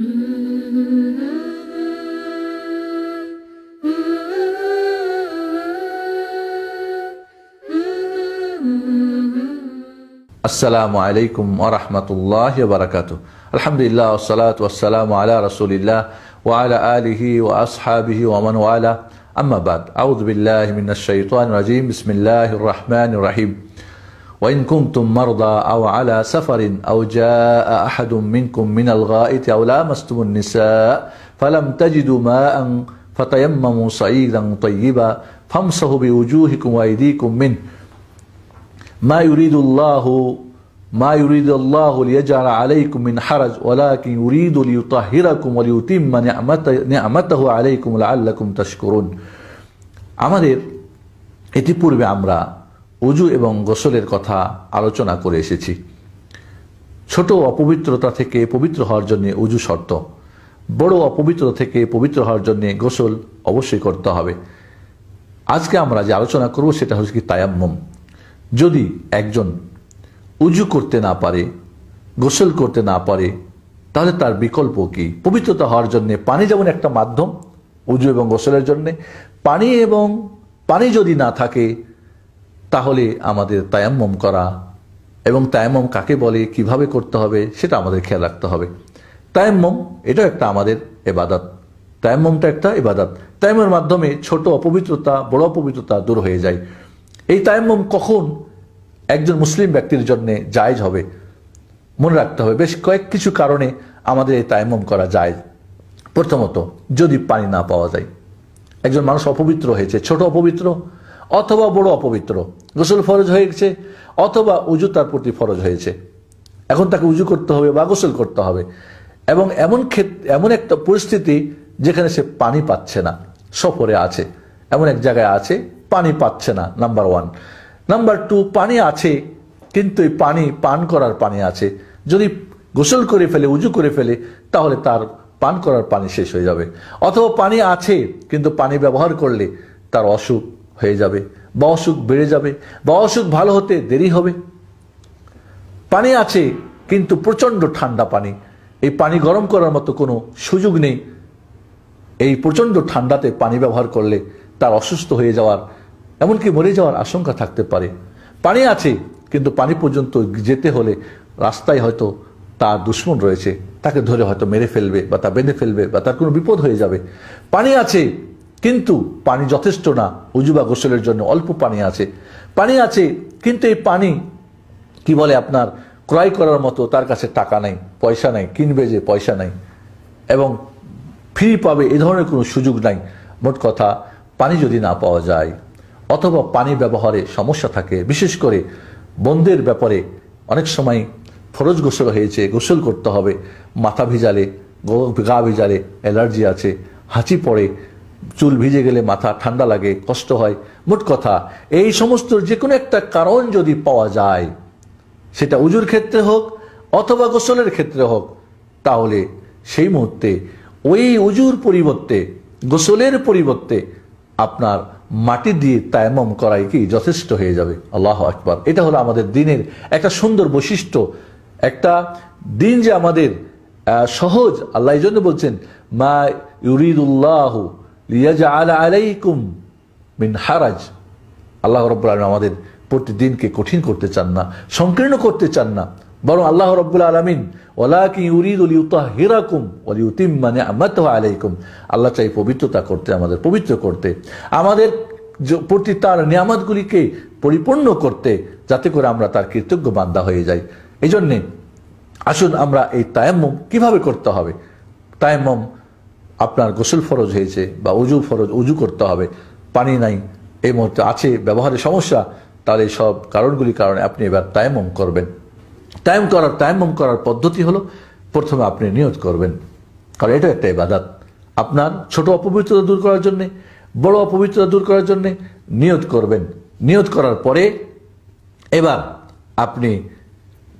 السلام عليكم ورحمة الله وبركاته الحمد لله والصلاة والسلام على رسول الله وعلى آله وأصحابه ومن والاه أما بعد أعوذ بالله من الشيطان الرجيم بسم الله الرحمن الرحيم وإن كنتم مرضى أو على سفر أو جاء أحد منكم من الغائط أو لامستم النساء فلم تجدوا ماء فتيمموا صعيدا طيبا فامسحوا بوجوهكم وأيديكم منه ما يريد الله ما يريد الله ليجعل عليكم من حرج ولكن يريد ليطهركم وليتم نعمته, نعمته عليكم لعلكم تشكرون আমাদের ইতিপূর্বে আমরা উজু এবং গোসলের কথা আলোচনা করে এসেছি। ছোট অপবিত্রতা থেকে পবিত্র হওয়ার জন্য উজু শর্ত। বড় অপবিত্রতা থেকে পবিত্র হওয়ার জন্য গোসল অবশ্যই করতে হবে। আজকে আমরা যে আলোচনা করব সেটা হচ্ছে কি তায়াম্মম। যদি একজন উজু করতে না পারে, গোসল করতে না পারে, তাহলে তার বিকল্প কি? পবিত্রতা হওয়ার জন্য পানি যেমন একটা মাধ্যম, উজু এবং গোসলের জন্য। পানি এবং পানি যদি না থাকে তাহলে আমাদের তায়াম্মম করা এবং তায়াম্মম কাকে বলে, কীভাবে করতে হবে, সেটা আমাদের খেয়াল রাখতে হবে। তায়াম্মম, এটাও একটা আমাদের এবাদত তায়াম্মমটা একটা এবাদত তায়াম্মের মাধ্যমে ছোট অপবিত্রতা, বড় অপবিত্রতা দূর হয়ে যায়। এই তায়াম্মম কখন একজন মুসলিম ব্যক্তির জন্য জায়জ হবে, মনে রাখতে হবে। বেশ কয়েক কিছু কারণে আমাদের এই তায়াম্মম করা যায় প্রথমত, যদি পানি না পাওয়া যায়। একজন মানুষ অপবিত্র হয়েছে, ছোট অপবিত্র অথবা বড় অপবিত্র। গোসল ফরজ হয়ে গেছে অথবা উজু তার প্রতি ফরজ হয়েছে। এখন তাকে উজু করতে হবে বা গোসল করতে হবে। এবং এমন ক্ষেত্রে এমন একটা পরিস্থিতি যেখানে সে পানি পাচ্ছে না, সফরে আছে। এমন এক জায়গায় আছে, পানি পাচ্ছে না নাম্বার ওয়ান নাম্বার টু পানি আছে, কিন্তু এই পানি, পান করার পানি আছে। যদি গোসল করে ফেলে, উজু করে ফেলে, তাহলে তার পান করার পানি শেষ হয়ে যাবে। অথবা পানি আছে, কিন্তু পানি ব্যবহার করলে তার অসুখ হয়ে যাবে, বা অসুখ বেড়ে যাবে, বা অসুখ ভালো হতে দেরি হবে। পানি আছে, কিন্তু প্রচণ্ড ঠান্ডা পানি। এই পানি গরম করার মতো কোনো সুযোগ নেই। এই প্রচণ্ড ঠান্ডাতে পানি ব্যবহার করলে তার অসুস্থ হয়ে যাওয়ার, এমনকি মরে যাওয়ার আশঙ্কা থাকতে পারে। পানি আছে, কিন্তু পানি পর্যন্ত যেতে হলে রাস্তায় হয়তো তার দুশ্মন রয়েছে। তাকে ধরে হয়তো মেরে ফেলবে, বা তা বেঁধে ফেলবে, বা তার কোনো বিপদ হয়ে যাবে। পানি আছে কিন্তু পানি যথেষ্ট না। উজু বা গোসলের জন্য অল্প পানি আছে। পানি আছে, কিন্তু এই পানি, কি বলে আপনার, ক্রয় করার মতো তার কাছে টাকা নাই, পয়সা নাই, কিনবে যে পয়সা নাই। এবং ফ্রি পাবে, এ ধরনের কোনো সুযোগ নাই। মোট কথা, পানি যদি না পাওয়া যায়, অথবা পানি ব্যবহারে সমস্যা থাকে, বিশেষ করে বন্ধের ব্যাপারে অনেক সময় ফরজ গোসল হয়েছে, গোসল করতে হবে। মাথা ভিজালে গা ভিজালে অ্যালার্জি আছে, হাঁচি পড়ে চুল ভিজে গেলে মাথা ঠান্ডা লাগে, কষ্ট হয়। মোট কথা, এই সমস্ত যে কোনো একটা কারণ যদি পাওয়া যায়, সেটা উজুর ক্ষেত্রে হোক অথবা গোসলের ক্ষেত্রে হোক, তাহলে সেই মুহূর্তে ওই উজুর পরিবর্তে, গোসলের পরিবর্তে আপনার মাটি দিয়ে তায়ামম করাই কি যথেষ্ট হয়ে যাবে। আল্লাহ আকবর। এটা হলো আমাদের দিনের একটা সুন্দর বৈশিষ্ট্য। একটা দিন যে আমাদের সহজ, আল্লাহ জন্য বলছেন, মা ইউরিদুল্লাহ আলা আলাইকুম মিন হারাজ আল্লাহ রব্বুল আলম আমাদের প্রতিদিনকে কঠিন করতে চান না, সংকীর্ণ করতে চান না। বরং আল্লাহ রব্বুল আলমিন মানে আমাত আলাইকুম। আল্লাহ চাই পবিত্রতা করতে, আমাদের পবিত্র করতে। আমাদের প্রতি তার নিয়ামতগুলিকে পরিপূর্ণ করতে, যাতে করে আমরা তার কৃতজ্ঞ বান্দা হয়ে যাই। এই জন্যে আসুন আমরা এই তায়াম্মম কীভাবে করতে হবে? তায়াম্মম আপনার গোসল ফরজ হয়েছে বা উজু ফরজ, উজু করতে হবে। পানি নাই, এই মুহূর্তে আছে ব্যবহারের সমস্যা, তাহলে সব কারণগুলি কারণে আপনি এবার তায়াম্মম করবেন। তায়াম করার, তায়াম্মম করার পদ্ধতি হলো, প্রথমে আপনি নিয়ত করবেন। কারণ এটা একটা ইবাদাত। আপনার ছোট অপবিত্রতা দূর করার জন্যে, বড় অপবিত্রতা দূর করার জন্যে নিয়ত করবেন। নিয়ত করার পরে, এবার আপনি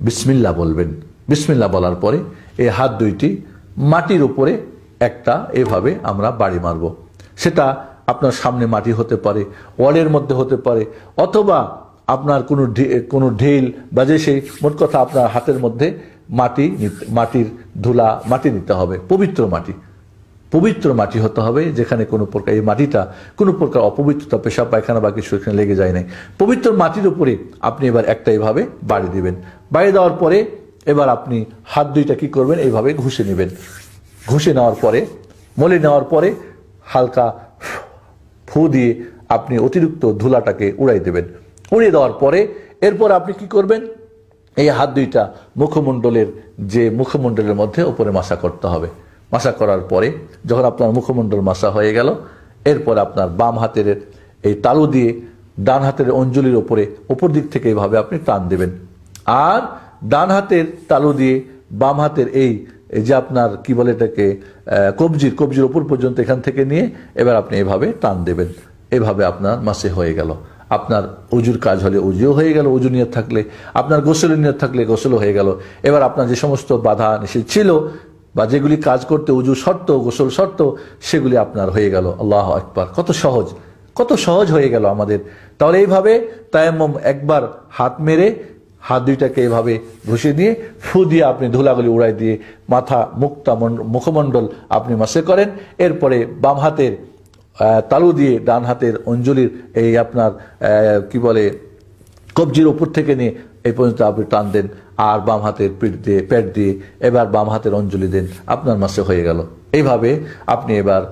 বিসমিল্লা বলবেন। বিসমিল্লা বলার পরে, এই হাত দুইটি মাটির উপরে একটা এভাবে আমরা বাড়ি মারব। সেটা আপনার সামনে মাটি হতে পারে, ওয়ালের মধ্যে হতে পারে, অথবা আপনার কোনো কোনো ঢিল বা যে সেই মোট কথা আপনার হাতের মধ্যে মাটি মাটির ধুলা, মাটি নিতে হবে, পবিত্র মাটি। পবিত্র মাটি হতে হবে যেখানে কোনো প্রকার, এই মাটিটা কোনো প্রকার অপবিত্রতা পেশা পায়খানা বা কিছু এখানে লেগে যায় নাই। পবিত্র মাটির উপরে আপনি এবার একটা এভাবে বাড়ি দিবেন। বাড়ি দেওয়ার পরে এবার আপনি হাত দুইটা কি করবেন? এইভাবে ঘুষে নেবেন। ঘুষে নেওয়ার পরে, মলে নেওয়ার পরে হালকা ফু দিয়ে আপনি অতিরিক্ত ধুলাটাকে উড়াই দেবেন। উড়িয়ে দেওয়ার পরে এরপর আপনি কি করবেন? এই হাত দুইটা মুখমণ্ডলের যে মুখমণ্ডলের মধ্যে উপরে মাসা করতে হবে। মাসা করার পরে যখন আপনার মুখমণ্ডল মাসা হয়ে গেল, এরপর আপনার বাম হাতের এই তালু দিয়ে ডান হাতের অঞ্জলির ওপরে উপর দিক থেকে এইভাবে আপনি টান দেবেন। আর ডান হাতের তালু দিয়ে বাম হাতের এই এই যে আপনার, কি বলে এটাকে কবজির কবজির ওপর পর্যন্ত এখান থেকে নিয়ে এবার আপনি এভাবে টান দেবেন। এভাবে আপনার মাসে হয়ে গেল। আপনার উজুর কাজ হলে উজুও হয়ে গেল উজু নিয়ত থাকলে। আপনার গোসলের নিয়ত থাকলে গোসলও হয়ে গেল। এবার আপনার যে সমস্ত বাধা নিষেধ ছিল, বা যেগুলি কাজ করতে উজু শর্ত, গোসল শর্ত, সেগুলি আপনার হয়ে গেল। আল্লাহ একবার কত সহজ কত সহজ হয়ে গেল আমাদের। তাহলে এইভাবে তায়াম্মম একবার হাত মেরে হাত দুইটাকে এভাবে ঘষে দিয়ে ফু দিয়ে আপনি ধুলাগুলি উড়াই দিয়ে মাথা, মুক্তা মুখমণ্ডল আপনি মাসে করেন। এরপরে বাম হাতের তালু দিয়ে ডান হাতের অঞ্জলির এই আপনার কি বলে, কবজির উপর থেকে নিয়ে এই পর্যন্ত আপনি টান দেন, আর বাম হাতের পিঠ দিয়ে, পেট দিয়ে, এবার বাম হাতের অঞ্জলি দেন, আপনার মাসে হয়ে গেল। এইভাবে আপনি এবার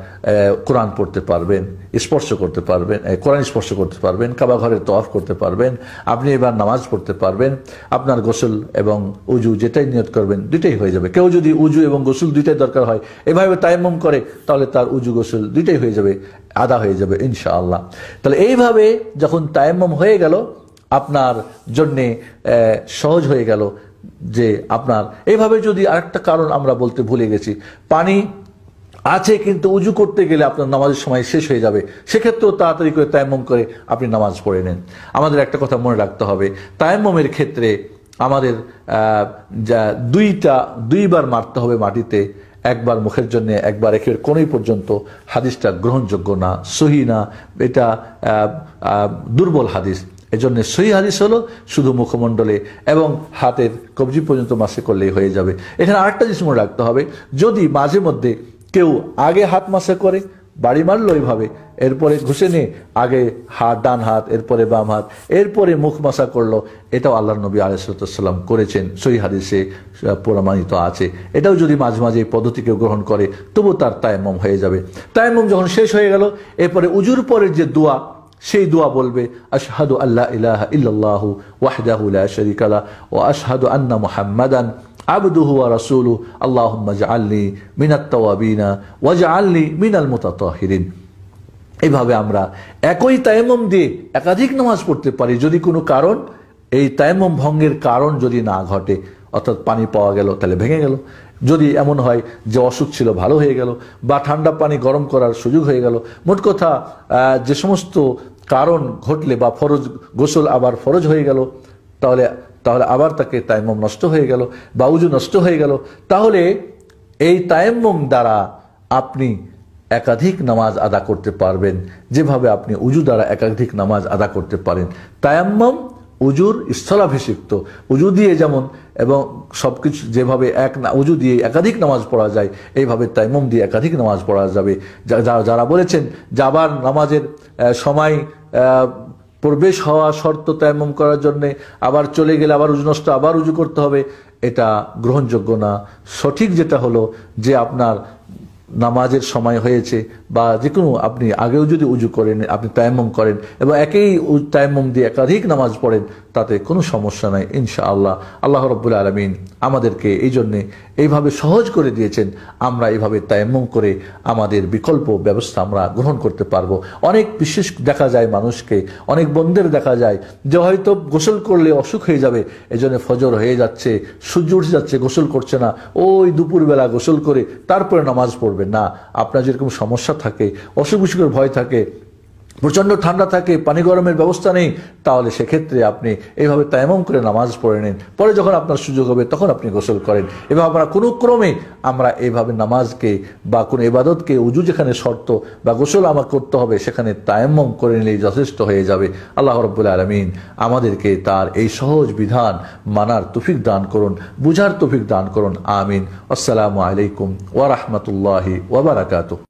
কোরআন পড়তে পারবেন, স্পর্শ করতে পারবেন কোরআন স্পর্শ করতে পারবেন, কাবা ঘরের তফ করতে পারবেন, আপনি এবার নামাজ পড়তে পারবেন, আপনার গোসল এবং উজু যেটাই নিয়ত করবেন, দুইটাই হয়ে যাবে। কেউ যদি উজু এবং গোসল দুইটাই দরকার হয়, এভাবে তাইমম করে, তাহলে তার উজু গোসল দুইটাই হয়ে যাবে, আদা হয়ে যাবে, ইনশাআল্লাহ। তাহলে এইভাবে যখন তাইমম হয়ে গেল আপনার জন্যে সহজ হয়ে গেল যে আপনার। এইভাবে যদি আরেকটা কারণ আমরা বলতে ভুলে গেছি, পানি আছে কিন্তু উজু করতে গেলে আপনার নামাজের সময় শেষ হয়ে যাবে। সেক্ষেত্রেও তাড়াতাড়ি করে তায়াম্মম করে আপনি নামাজ পড়ে নেন। আমাদের একটা কথা মনে রাখতে হবে, তায়াম্মমের ক্ষেত্রে আমাদের যা দুইটা, দুইবার মারতে হবে মাটিতে, একবার মুখের জন্য, একবার একের কোনই পর্যন্ত। হাদিসটা গ্রহণযোগ্য না, সহি না, এটা দুর্বল হাদিস। এজন্য সই হাদিস হলো শুধু মুখমণ্ডলে এবং হাতের কবজি পর্যন্ত মাসে করলেই হয়ে যাবে। এখানে আরেকটা জিনিস মনে রাখতে হবে, যদি মাঝে মধ্যে কেউ আগে হাত মাসে করে, বাড়ি মারলো এইভাবে, এরপরে ঘুষে নিয়ে আগে হাত, ডান হাত, এরপরে বাম হাত, এরপরে মুখ মাসা করল, এটাও আল্লাহ নবী আলাইসাল্লাম করেছেন সই হাদিসে প্রমাণিত আছে। এটাও যদি মাঝে মাঝে এই পদ্ধতিকে গ্রহণ করে, তবু তার তায়মম হয়ে যাবে। তায়মম যখন শেষ হয়ে গেল, এরপরে উজুর পরের যে দোয়া সেই দোয়া বলবে, আশহাদু আল্লাহ ইলাহা ইল্লাল্লাহু ওয়াহদাহু লা শারীকা লা ওয়া আশহাদু আন্না মুহাম্মাদান আবদুহু ওয়া রাসূলু আল্লাহুম্মা জাআলনি মিনাত তাওয়াবিনা ওয়াজআলনি মিনাল মুতাতাহিরিন। এইভাবে আমরা একই তায়াম্মম দিয়ে একাধিক নামাজ পড়তে পারি যদি কোনো কারণ, এই তায়াম্মম ভঙ্গের কারণ যদি না ঘটে। অর্থাৎ পানি পাওয়া গেল, তাহলে ভেঙে গেল। যদি এমন হয় যে অসুখ ছিল, ভালো হয়ে গেল, বা ঠান্ডা পানি গরম করার সুযোগ হয়ে গেল, মোট কথা যে সমস্ত কারণ ঘটলে বা ফরজ গোসল আবার ফরজ হয়ে গেল, তাহলে তাহলে আবার তাকে তায়াম্মম নষ্ট হয়ে গেল, বা উজু নষ্ট হয়ে গেল। তাহলে এই তায়াম্মম দ্বারা আপনি একাধিক নামাজ আদা করতে পারবেন। যেভাবে আপনি উজু দ্বারা একাধিক নামাজ আদা করতে পারেন। তায়াম্মম উজুর স্থলাভিষিক্ত। উজু দিয়ে যেমন, এবং সবকিছু যেভাবে এক উজু দিয়ে একাধিক নামাজ পড়া যায়, এইভাবে তাইমম দিয়ে একাধিক নামাজ পড়া যাবে। যারা বলেছেন যে আবার নামাজের সময় প্রবেশ হওয়া শর্ত তায়াম্মম করার জন্যে, আবার চলে গেলে আবার উজু নষ্ট, আবার উজু করতে হবে, এটা গ্রহণযোগ্য না। সঠিক যেটা হলো যে আপনার নামাজের সময় হয়েছে বা যে কোনো আপনি আগেও যদি উজু করেন, আপনি তায়াম্মম করেন, এবং একই তায়াম্মম দিয়ে একাধিক নামাজ পড়েন তাতে কোনো সমস্যা নাই, ইনশাআল্লাহ। আল্লাহ রব্বুল আলমিন আমাদেরকে এই জন্যে এইভাবে সহজ করে দিয়েছেন, আমরা এইভাবে তায়াম্মম করে আমাদের বিকল্প ব্যবস্থা আমরা গ্রহণ করতে পারব। অনেক বিশেষ দেখা যায় মানুষকে, অনেক বন্ধের দেখা যায় যে হয়তো গোসল করলে অসুখ হয়ে যাবে, এজন্য ফজর হয়ে যাচ্ছে, সূর্য উঠে যাচ্ছে, গোসল করছে না, ওই দুপুরবেলা গোসল করে তারপরে নামাজ পড়বে। না, আপনার যেরকম সমস্যা থাকে অসুখ বিসুখের ভয় থাকে প্রচণ্ড ঠান্ডা থাকে, পানি গরমের ব্যবস্থা নেই, তাহলে সেক্ষেত্রে আপনি এইভাবে তায়ামম করে নামাজ পড়ে নিন। পরে যখন আপনার সুযোগ হবে, তখন আপনি গোসল করেন। এবং আমরা কোনো ক্রমে আমরা এইভাবে নামাজকে বা কোনো ইবাদতকে উজু যেখানে শর্ত বা গোসল আমার করতে হবে, সেখানে তায়াম্মম করে নিলেই যথেষ্ট হয়ে যাবে। আল্লাহ রব্বুল আলমিন আমাদেরকে তার এই সহজ বিধান মানার তুফিক দান করুন, বুঝার তুফিক দান করুন। আমিন। আসসালামু আলাইকুম ওয়ারহমতুল্লাহি ওবরাকাতু